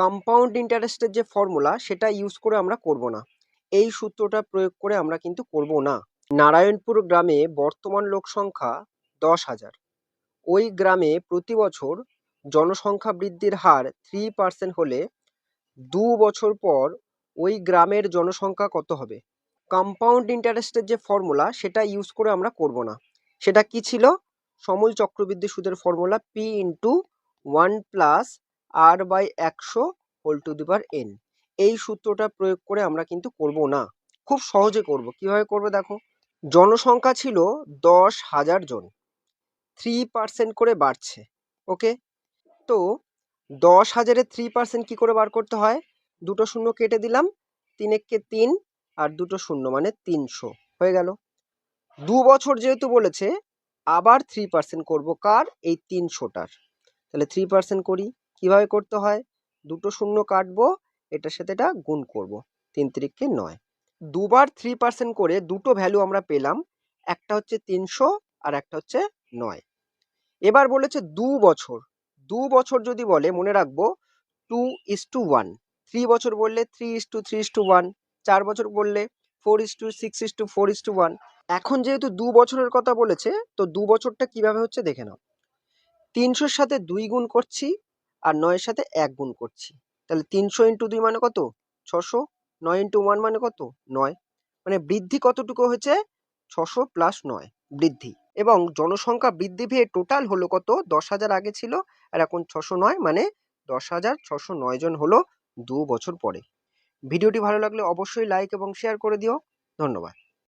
Compound ইন্টারেস্টের যে formula সেটা ইউজ করে আমরা করব না। এই সূত্রটা প্রয়োগ করে আমরা কিন্তু করব না। নারায়ণপুর গ্রামে বর্তমান লোক সংখ্যা দশ হাজার। ওই গ্রামে প্রতি বছর জনসংখ্যা বৃদ্ধির হার থ্রি পার্সেন্ট হলে দু বছর পর ওই গ্রামের জনসংখ্যা কত হবে? কম্পাউন্ড ইন্টারেস্টের যে ফর্মুলা সেটা ইউজ করে আমরা করব না। সেটা কি ছিল? সমল চক্রবৃদ্ধি সুদের formula P into one plus R by একশো whole to the power n এই সূত্রটা প্রয়োগ করে আমরা কিন্তু করব না। খুব সহজে করব। কীভাবে করবে দেখো? জনসংখ্যা ছিল দশ হাজার জন। থ্রি পার্সেন্ট করে বাড়ছে। ওকে তো দশ হাজারে থ্রি পার্সেন্ট কী করে বার করতে হয়? দুটো শূন্য কেটে দিলাম। তিন তিন আর দুটো শূন্য মানে তিনশো। হয়ে গেল। দু বছর যেহেতু বলেছে, আবার থ্রি পার্সেন্ট করব কার? এই তিনশোটার। তাহলে থ্রি পার্সেন্ট করি। কীভাবে করতে হয়? দুটো শূন্য কাটবো, এটার সাথে এটা গুণ করব। তিন তিরিককে নয়। দুবার থ্রি পার্সেন্ট করে দুটো ভ্যালু আমরা পেলাম, একটা হচ্ছে তিনশো আর একটা হচ্ছে নয়। এবার বলেছে দু বছর। দু বছর যদি বলে, মনে রাখব two is to one three বছর বললে three is to three is to one চার বছর বললে four is to six is to four is to one এখন যেহেতু দু বছরের কথা বলেছে, তো দু বছরটা কীভাবে হচ্ছে দেখে নাও। তিনশোর সাথে দুই গুণ করছি আর নয়ের সাথে এক গুণ করছি। তাহলে তিনশো ইন্টু দুই মানে কত? ছশো। নয় ইন্টু ওয়ান মানে কত? নয়। মানে বৃদ্ধি কতটুকু হয়েছে? ছশো প্লাস নয়। বৃদ্ধি। এবং জনসংখ্যা বৃদ্ধি পেয়ে টোটাল হলো কত? দশ হাজার আগে ছিল। আর এখন ছশো নয় মানে দশ হাজার ছশো নয় জন হলো দু বছর পরে। ভিডিওটি ভালো লাগলে অবশ্যই লাইক এবং শেয়ার করে দিও। ধন্যবাদ।